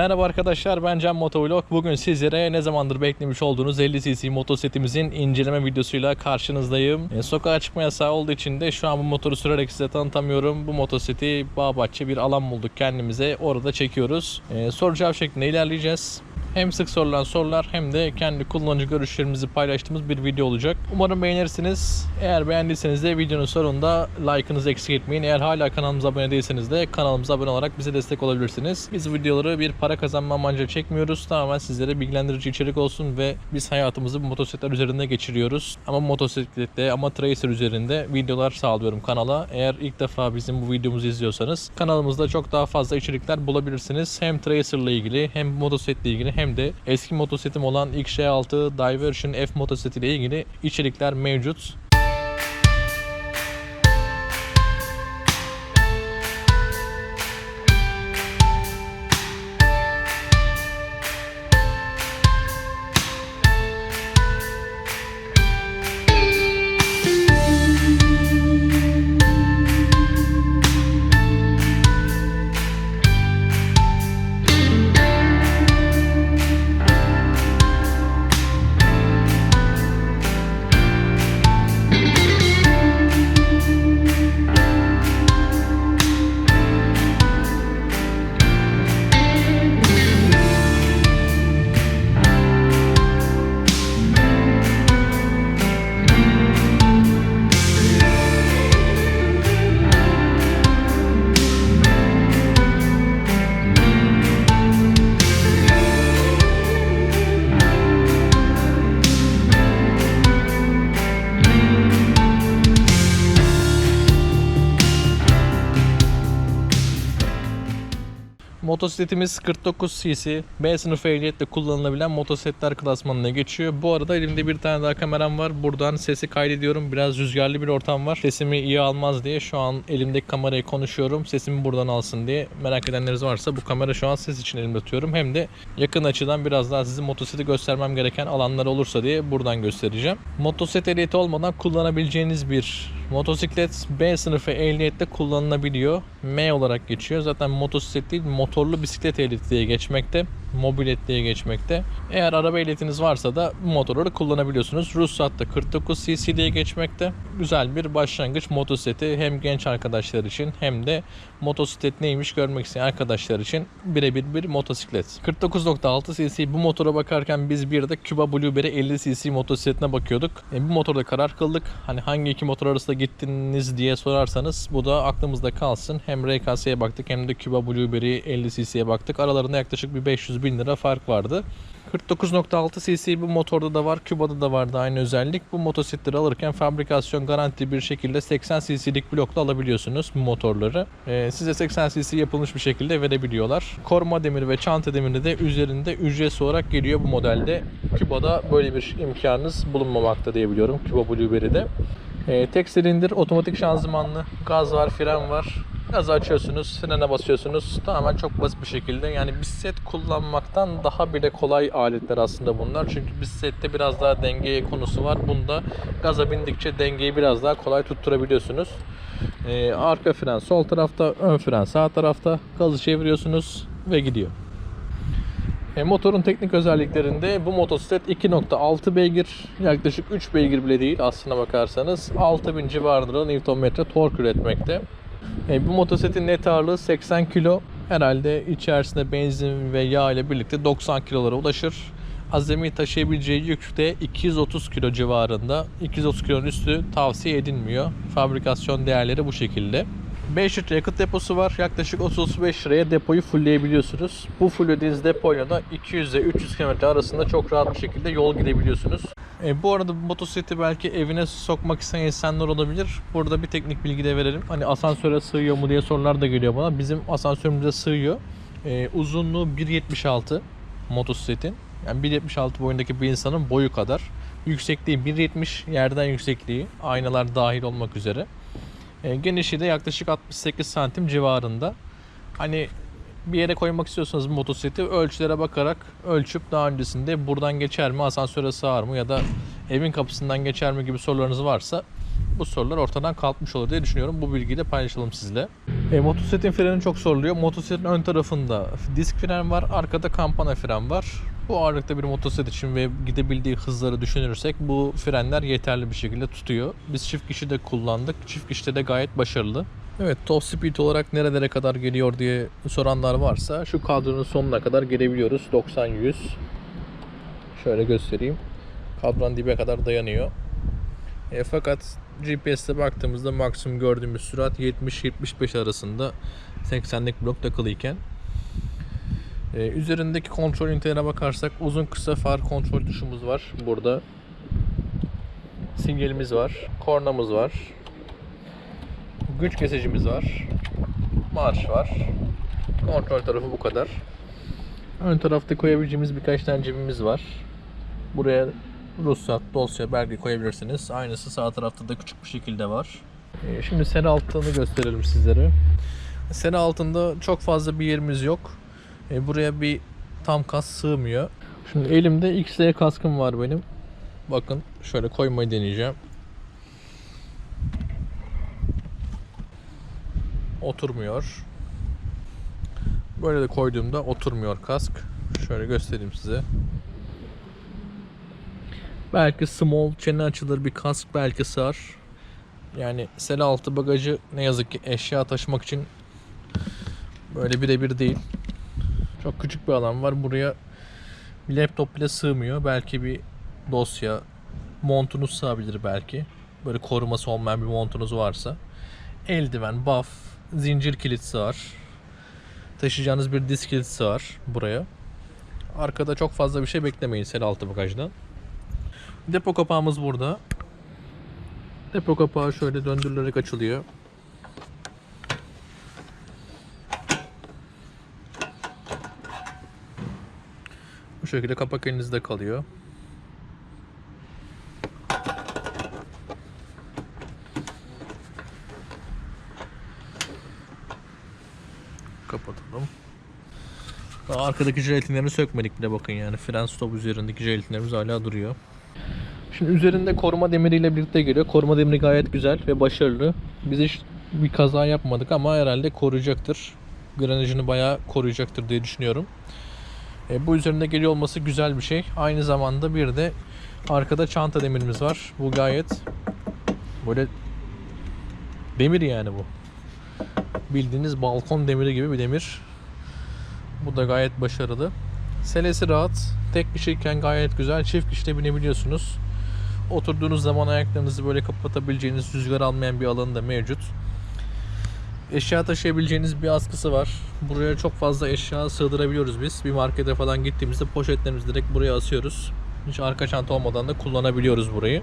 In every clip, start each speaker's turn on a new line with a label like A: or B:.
A: Merhaba arkadaşlar ben Can Motovlog. Bugün sizlere ne zamandır beklemiş olduğunuz 50 cc motosetimizin inceleme videosuyla karşınızdayım. E, sokağa çıkma yasağı olduğu için de şu an bu motoru sürerek size tanıtamıyorum. Bu motoseti Bağbahçe bir alan bulduk kendimize. Orada çekiyoruz. E, soru cevap şeklinde ilerleyeceğiz. Hem sık sorulan sorular hem de kendi kullanıcı görüşlerimizi paylaştığımız bir video olacak. Umarım beğenirsiniz. Eğer beğendiyseniz de videonun sonunda like'ınızı eksik etmeyin. Eğer hala kanalımıza abone değilseniz de kanalımıza abone olarak bize destek olabilirsiniz. Biz videoları bir para kazanma amacıyla çekmiyoruz. Tamamen sizlere bilgilendirici içerik olsun ve biz hayatımızı motosikletler üzerinde geçiriyoruz. Ama motosiklette ama tracer üzerinde videolar sağlıyorum kanala. Eğer ilk defa bizim bu videomuzu izliyorsanız kanalımızda çok daha fazla içerikler bulabilirsiniz. Hem tracer ile ilgili hem motosikletle ilgili hem de eski motosikletim olan XJ6 Diversion F motosikleti ile ilgili içerikler mevcut. Motosikletimiz 49 cc B sınıfı ehliyetle kullanılabilen motosikletler klasmanına geçiyor. Bu arada elimde bir tane daha kameram var. Buradan sesi kaydediyorum. Biraz rüzgarlı bir ortam var. Sesimi iyi almaz diye şu an elimdeki kamerayı konuşuyorum. Sesimi buradan alsın diye. Merak edenleriniz varsa bu kamera şu an ses için elimde tutuyorum. Hem de yakın açıdan biraz daha size motosikleti göstermem gereken alanlar olursa diye buradan göstereceğim. Motosiklet ehliyeti olmadan kullanabileceğiniz bir motosiklet B sınıfı ehliyetle kullanılabiliyor. M olarak geçiyor. Zaten motosiklet değil motorlu bisiklet ehliyeti diye geçmekte. Mobilet diye geçmekte. Eğer araba ehliyetiniz varsa da bu motorları kullanabiliyorsunuz. Ruhsatta 49 cc diye geçmekte. Güzel bir başlangıç motosikleti hem genç arkadaşlar için hem de motosiklet neymiş görmek isteyen arkadaşlar için birebir bir motosiklet. 49.6 cc bu motora bakarken biz bir de Cuba Blueberry 50 cc motosikletine bakıyorduk. E, bu motorda karar kıldık. Hani hangi iki motor arasında gittiniz diye sorarsanız bu da aklımızda kalsın. Hem RKS'ye baktık hem de Cuba Blueberry 50 cc'ye baktık. Aralarında yaklaşık bir 500 bin lira fark vardı. 49.6 cc bu motorda da var, Cuba'da da vardı aynı özellik. Bu motosikletleri alırken fabrikasyon garanti bir şekilde 80 cc'lik blokla alabiliyorsunuz bu motorları. Ee, size 80 cc yapılmış bir şekilde verebiliyorlar. Koruma demiri ve çanta demiri de üzerinde ücretsiz olarak geliyor bu modelde. Cuba'da böyle bir imkanınız bulunmamakta diyebiliyorum Cuba Blueberry'de. Ee, tek silindir otomatik şanzımanlı gaz var, fren var. Gazı açıyorsunuz, frene basıyorsunuz. Tamamen çok basit bir şekilde. Yani bisiklet kullanmaktan daha bile kolay aletler aslında bunlar. Çünkü bisiklette biraz daha denge konusu var. Bunda gaza bindikçe dengeyi biraz daha kolay tutturabiliyorsunuz. Ee, arka fren sol tarafta, ön fren sağ tarafta. Gazı çeviriyorsunuz ve gidiyor. E, motorun teknik özelliklerinde bu motosiklet 2.6 beygir yaklaşık 3 beygir bile değil aslına bakarsanız 6000 civarında Nm tork üretmekte. E, bu motosikletin net ağırlığı 80 kilo. Herhalde içerisinde benzin ve yağ ile birlikte 90 kilolara ulaşır. Azami taşıyabileceği yük de 230 kilo civarında. 230 kilonun üstü tavsiye edilmiyor. Fabrikasyon değerleri bu şekilde. 5 litre yakıt deposu var. Yaklaşık 30-35 liraya depoyu fullleyebiliyorsunuz. Bu fulllediğiniz depoyla da 200 ile 300 km arasında çok rahat bir şekilde yol gidebiliyorsunuz. E, bu arada bu motosikleti belki evine sokmak isteyen insanlar olabilir. Burada bir teknik bilgi de verelim. Hani asansöre sığıyor mu diye sorular da geliyor bana. Bizim asansörümüze sığıyor. E, uzunluğu 1.76 motosikletin. Yani 1.76 boyundaki bir insanın boyu kadar. Yüksekliği 1.70 yerden yüksekliği. Aynalar dahil olmak üzere. E, genişliği de yaklaşık 68 santim civarında. Hani bir yere koymak istiyorsanız motosikleti ölçülere bakarak ölçüp daha öncesinde buradan geçer mi, asansöre sığar mı ya da evin kapısından geçer mi gibi sorularınız varsa bu sorular ortadan kalkmış olur diye düşünüyorum. Bu bilgiyi de paylaşalım sizle. E, motosikletin freni çok soruluyor. Motosikletin ön tarafında disk fren var, arkada kampana fren var. Bu ağırlıkta bir motosiklet için ve gidebildiği hızları düşünürsek bu frenler yeterli bir şekilde tutuyor. Biz çift kişi de kullandık. Çift kişide de gayet başarılı. Evet top speed olarak nerelere kadar geliyor diye soranlar varsa şu kadronun sonuna kadar gelebiliyoruz. 90-100. Şöyle göstereyim. Kadran dibe kadar dayanıyor. E, fakat GPS'te baktığımızda maksimum gördüğümüz sürat 70-75 arasında 80'lik blok takılıyken e, üzerindeki kontrol ünitelerine bakarsak uzun kısa far kontrol tuşumuz var burada. Sinyalimiz var, kornamız var. Güç kesicimiz var. Marş var. Kontrol tarafı bu kadar. Ön tarafta koyabileceğimiz birkaç tane cebimiz var. Buraya ruhsat, dosya, belge koyabilirsiniz. Aynısı sağ tarafta da küçük bir şekilde var. Ee, Şimdi sene altını gösterelim sizlere. Sene altında çok fazla bir yerimiz yok. Ee, Buraya bir tam kas sığmıyor. Şimdi elimde XL kaskım var benim. Bakın şöyle koymayı deneyeceğim. Oturmuyor. Böyle de koyduğumda oturmuyor kask. Şöyle göstereyim size. Belki small çene açılır bir kask belki sığar. Yani sel altı bagajı ne yazık ki eşya taşımak için böyle birebir değil. Çok küçük bir alan var. Buraya bir laptop bile sığmıyor. Belki bir dosya, montunuz sığabilir belki. Böyle koruması olmayan bir montunuz varsa. Eldiven, buff, zincir kilit sığar. Taşıyacağınız bir disk kilit sığar buraya. Arkada çok fazla bir şey beklemeyin sel altı bagajdan. Depo kapağımız burada. Depo kapağı şöyle döndürülerek açılıyor. Bu şekilde kapak elinizde kalıyor. Kapatalım. Arkadaki jelatinlerini sökmedik bile bakın yani. Fren stop üzerindeki jelatinlerimiz hala duruyor. Şimdi üzerinde koruma demiriyle birlikte geliyor. Koruma demiri gayet güzel ve başarılı. Biz hiç bir kaza yapmadık ama herhalde koruyacaktır. Granajını bayağı koruyacaktır diye düşünüyorum. E, bu üzerinde geliyor olması güzel bir şey. Aynı zamanda bir de arkada çanta demirimiz var. Bu gayet böyle demir yani bu. Bildiğiniz balkon demiri gibi bir demir. Bu da gayet başarılı. Selesi rahat. Tek kişiyken gayet güzel. Çift kişide binebiliyorsunuz. Oturduğunuz zaman ayaklarınızı böyle kapatabileceğiniz, rüzgar almayan bir alanı da mevcut. Eşya taşıyabileceğiniz bir askısı var. Buraya çok fazla eşya sığdırabiliyoruz biz. Bir markete falan gittiğimizde poşetlerimizi direkt buraya asıyoruz. Hiç arka çanta olmadan da kullanabiliyoruz burayı.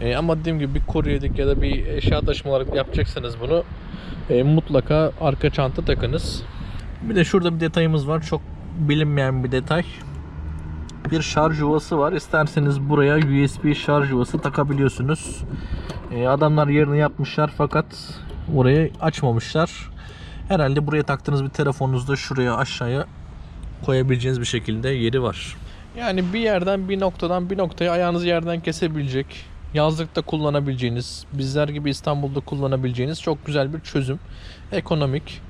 A: E, ama dediğim gibi bir kuryedik ya da bir eşya taşıma olarak yapacaksanız bunu e, mutlaka arka çanta takınız. Bir de şurada bir detayımız var. Çok bilinmeyen bir detay. Bir şarj yuvası var. İsterseniz buraya USB şarj yuvası takabiliyorsunuz. Ee, adamlar yerini yapmışlar fakat orayı açmamışlar. Herhalde buraya taktığınız bir telefonunuzda şuraya aşağıya koyabileceğiniz bir şekilde yeri var. Yani bir yerden bir noktadan bir noktaya ayağınızı yerden kesebilecek, yazlıkta kullanabileceğiniz, bizler gibi İstanbul'da kullanabileceğiniz çok güzel bir çözüm. Ekonomik,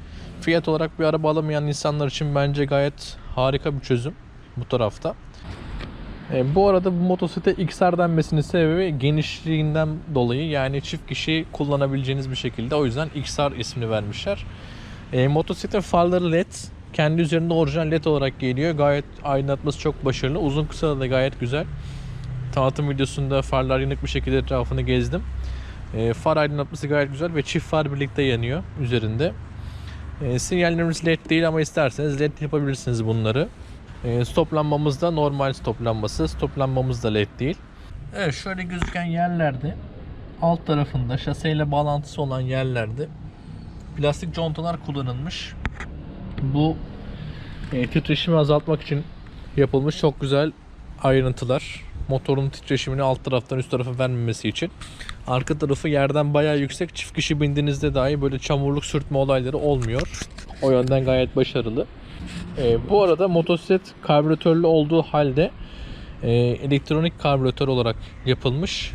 A: fiyat olarak bir araba alamayan insanlar için bence gayet harika bir çözüm bu tarafta. E, bu arada bu motosiklete XR denmesinin sebebi genişliğinden dolayı yani çift kişi kullanabileceğiniz bir şekilde o yüzden XR ismini vermişler. E, motosikletin farları LED. Kendi üzerinde orijinal LED olarak geliyor. Gayet aydınlatması çok başarılı. Uzun kısa da gayet güzel. Tanıtım videosunda farlar yanık bir şekilde etrafını gezdim. E, far aydınlatması gayet güzel ve çift far birlikte yanıyor üzerinde. E, sinyallerimiz LED değil ama isterseniz LED yapabilirsiniz bunları. E, stop lambamız da normal stop lambası. Stop lambamız da LED değil. Evet şöyle gözüken yerlerde alt tarafında şaseyle bağlantısı olan yerlerde plastik contalar kullanılmış. Bu e, titreşimi azaltmak için yapılmış çok güzel ayrıntılar. Motorun titreşimini alt taraftan üst tarafa vermemesi için. Arka tarafı yerden bayağı yüksek. Çift kişi bindiğinizde dahi böyle çamurluk sürtme olayları olmuyor. O yönden gayet başarılı. E, bu arada motosiklet karbüratörlü olduğu halde e, elektronik karbüratör olarak yapılmış.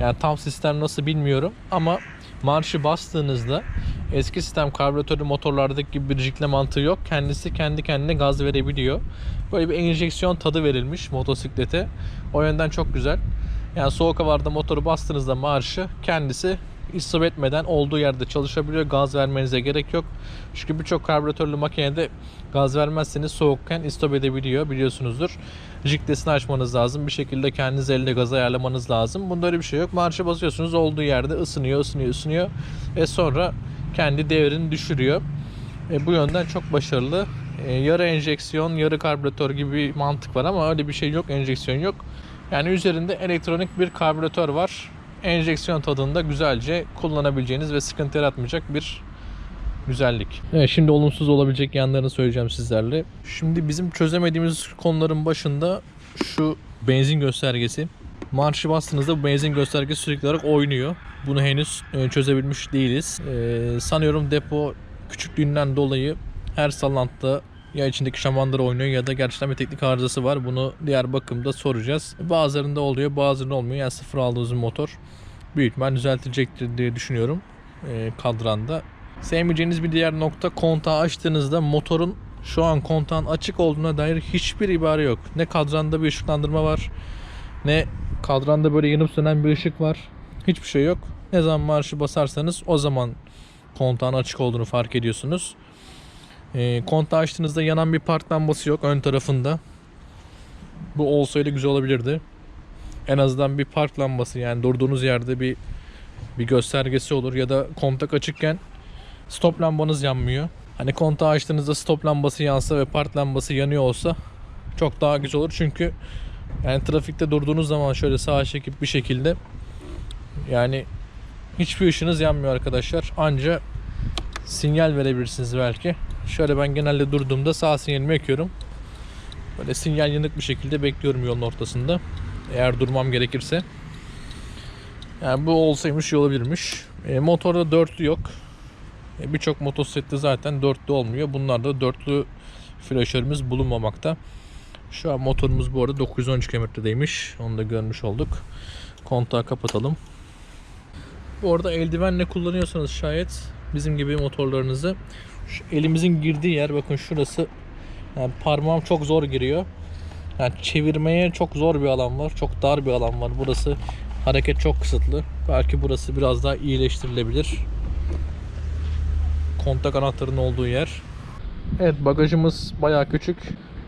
A: Yani tam sistem nasıl bilmiyorum ama marşı bastığınızda Eski sistem karbüratörlü motorlardaki gibi bir jikle mantığı yok. Kendisi kendi kendine gaz verebiliyor. Böyle bir enjeksiyon tadı verilmiş motosiklete. O yönden çok güzel. Yani soğuk havalarda motoru bastığınızda marşı kendisi etmeden olduğu yerde çalışabiliyor. Gaz vermenize gerek yok. Çünkü birçok karbüratörlü makinede gaz vermezseniz soğukken istop edebiliyor biliyorsunuzdur. Jiklesini açmanız lazım. Bir şekilde kendiniz elde gaz ayarlamanız lazım. Bunda öyle bir şey yok. Marşa basıyorsunuz olduğu yerde ısınıyor, ısınıyor, ısınıyor. Ve sonra kendi devrini düşürüyor. E, bu yönden çok başarılı. E, yarı enjeksiyon, yarı karbüratör gibi bir mantık var ama öyle bir şey yok. Enjeksiyon yok. Yani üzerinde elektronik bir karbüratör var. Enjeksiyon tadında güzelce kullanabileceğiniz ve sıkıntı yaratmayacak bir güzellik. Evet şimdi olumsuz olabilecek yanlarını söyleyeceğim sizlerle. Şimdi bizim çözemediğimiz konuların başında şu benzin göstergesi. Marşı bastığınızda bu benzin göstergesi sürekli olarak oynuyor. Bunu henüz e, çözebilmiş değiliz. E, sanıyorum depo küçüklüğünden dolayı her sallantıda ya içindeki şamandıra oynuyor ya da gerçekten bir teknik arızası var. Bunu diğer bakımda soracağız. Bazılarında oluyor bazılarında olmuyor. Yani sıfır aldığınız motor büyük ihtimal düzeltilecektir diye düşünüyorum e, kadranda. Sevmeyeceğiniz bir diğer nokta kontağı açtığınızda motorun şu an kontağın açık olduğuna dair hiçbir ibare yok. Ne kadranda bir ışıklandırma var ne kadranda böyle yanıp sönen bir ışık var. Hiçbir şey yok. Ne zaman marşı basarsanız o zaman kontağın açık olduğunu fark ediyorsunuz. E, kontağı açtığınızda yanan bir park lambası yok ön tarafında. Bu olsaydı güzel olabilirdi. En azından bir park lambası yani durduğunuz yerde bir bir göstergesi olur ya da kontak açıkken stop lambanız yanmıyor. Hani kontağı açtığınızda stop lambası yansa ve park lambası yanıyor olsa çok daha güzel olur. Çünkü yani trafikte durduğunuz zaman şöyle sağa çekip bir şekilde yani hiçbir ışınız yanmıyor arkadaşlar. Anca sinyal verebilirsiniz belki. Şöyle ben genelde durduğumda sağ sinyalimi yakıyorum. Böyle sinyal yanık bir şekilde bekliyorum yolun ortasında. Eğer durmam gerekirse. Yani bu olsaymış iyi olabilirmiş. E, motorda dörtlü yok. E, Birçok motosiklette zaten dörtlü olmuyor. Bunlarda dörtlü flaşörümüz bulunmamakta. Şu an motorumuz bu arada 913 kilometredeymiş. Onu da görmüş olduk. Kontağı kapatalım. Bu arada eldivenle kullanıyorsanız şayet bizim gibi motorlarınızı şu elimizin girdiği yer bakın şurası yani parmağım çok zor giriyor. Yani çevirmeye çok zor bir alan var. Çok dar bir alan var. Burası hareket çok kısıtlı. Belki burası biraz daha iyileştirilebilir. Kontak anahtarının olduğu yer. Evet bagajımız bayağı küçük.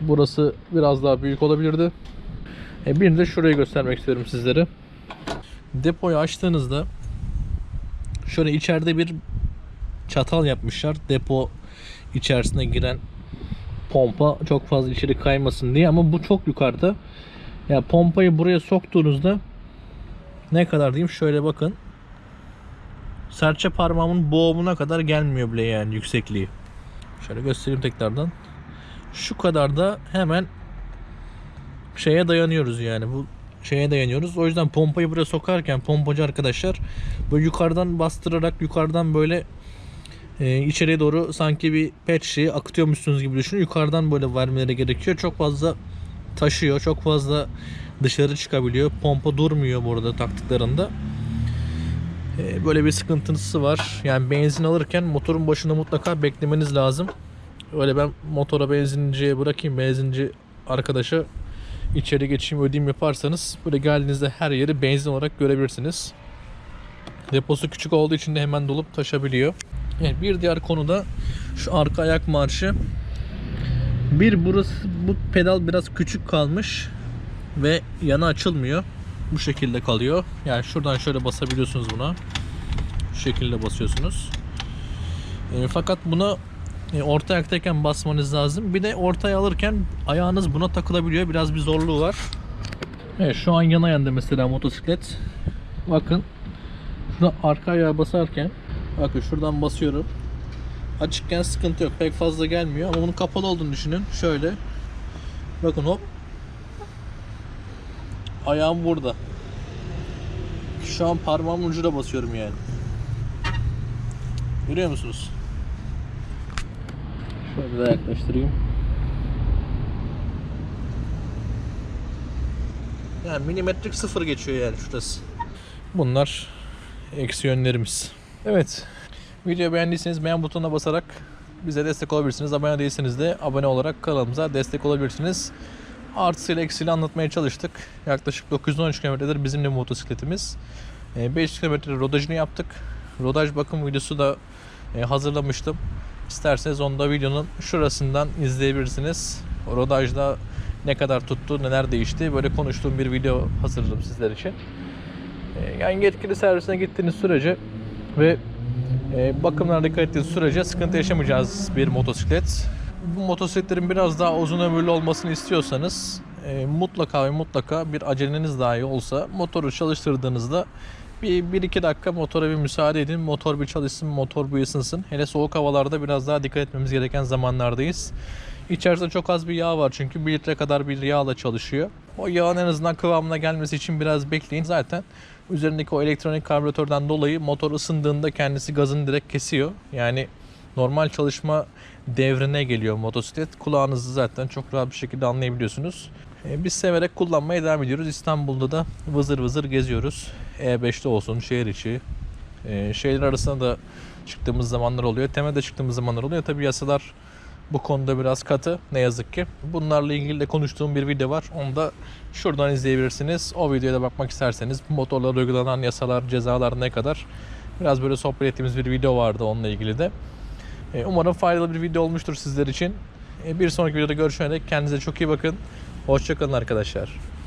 A: Burası biraz daha büyük olabilirdi. E, bir de şurayı göstermek istiyorum sizlere. Depoyu açtığınızda şöyle içeride bir çatal yapmışlar. Depo içerisine giren pompa çok fazla içeri kaymasın diye ama bu çok yukarıda. Ya pompayı buraya soktuğunuzda ne kadar diyeyim şöyle bakın. Serçe parmağımın boğumuna kadar gelmiyor bile yani yüksekliği. Şöyle göstereyim tekrardan. Şu kadar da hemen şeye dayanıyoruz yani bu şeye dayanıyoruz. O yüzden pompayı buraya sokarken pompacı arkadaşlar böyle yukarıdan bastırarak yukarıdan böyle e, içeriye doğru sanki bir pet akıtıyormuşsunuz gibi düşünün. Yukarıdan böyle vermeleri gerekiyor. Çok fazla taşıyor. Çok fazla dışarı çıkabiliyor. Pompa durmuyor burada taktıklarında. E, böyle bir sıkıntısı var. Yani benzin alırken motorun başında mutlaka beklemeniz lazım. Öyle ben motora benzinciye bırakayım. Benzinci arkadaşa içeri geçeyim ödeyeyim yaparsanız böyle geldiğinizde her yeri benzin olarak görebilirsiniz. Deposu küçük olduğu için de hemen dolup taşabiliyor. Evet, bir diğer konu da şu arka ayak marşı. Bir burası bu pedal biraz küçük kalmış ve yana açılmıyor. Bu şekilde kalıyor. Yani şuradan şöyle basabiliyorsunuz buna. Şu şekilde basıyorsunuz. E, fakat buna e, orta ayaktayken basmanız lazım. Bir de ortaya alırken ayağınız buna takılabiliyor. Biraz bir zorluğu var. Evet şu an yana yanda mesela motosiklet. Bakın. Şurada arka ayağa basarken bakın şuradan basıyorum. Açıkken sıkıntı yok. Pek fazla gelmiyor ama bunun kapalı olduğunu düşünün. Şöyle. Bakın hop. Ayağım burada. Şu an parmağımın ucuna basıyorum yani. Görüyor musunuz? Şöyle de yaklaştırayım. Yani milimetrik sıfır geçiyor yani şurası. Bunlar eksi yönlerimiz. Evet. Videoyu beğendiyseniz beğen butonuna basarak bize destek olabilirsiniz. Abone değilseniz de abone olarak kanalımıza destek olabilirsiniz. Artısıyla eksiğiyle anlatmaya çalıştık. Yaklaşık 913 kilometredir bizim de motosikletimiz. 5 kilometre rodajını yaptık. Rodaj bakım videosu da e, hazırlamıştım. İsterseniz onu da videonun şurasından izleyebilirsiniz. Rodajda ne kadar tuttu, neler değişti böyle konuştuğum bir video hazırladım sizler için. E, Yani yetkili servisine gittiğiniz sürece ve e, bakımlara dikkat ettiğiniz sürece sıkıntı yaşamayacağınız bir motosiklet. Bu motosikletlerin biraz daha uzun ömürlü olmasını istiyorsanız e, mutlaka ve mutlaka bir aceleniz dahi olsa motoru çalıştırdığınızda bir 1-2 dakika motora bir müsaade edin. Motor bir çalışsın, motor bir ısınsın. Hele soğuk havalarda biraz daha dikkat etmemiz gereken zamanlardayız. İçerisinde çok az bir yağ var çünkü 1 litre kadar bir yağla çalışıyor. O yağın en azından kıvamına gelmesi için biraz bekleyin. Zaten üzerindeki o elektronik karbüratörden dolayı motor ısındığında kendisi gazını direkt kesiyor. Yani normal çalışma devrine geliyor motosiklet. Kulağınızı zaten çok rahat bir şekilde anlayabiliyorsunuz. E, Biz severek kullanmaya devam ediyoruz. İstanbul'da da vızır vızır geziyoruz. E5'te olsun, şehir içi. E, şehirler arasında da çıktığımız zamanlar oluyor. Temelde çıktığımız zamanlar oluyor. Tabii yasalar bu konuda biraz katı ne yazık ki. Bunlarla ilgili de konuştuğum bir video var. Onu da şuradan izleyebilirsiniz. O videoya da bakmak isterseniz motorlara uygulanan yasalar, cezalar ne kadar biraz böyle sohbet ettiğimiz bir video vardı onunla ilgili de. E, Umarım faydalı bir video olmuştur sizler için. E, Bir sonraki videoda görüşene dek kendinize çok iyi bakın. Hoşçakalın arkadaşlar.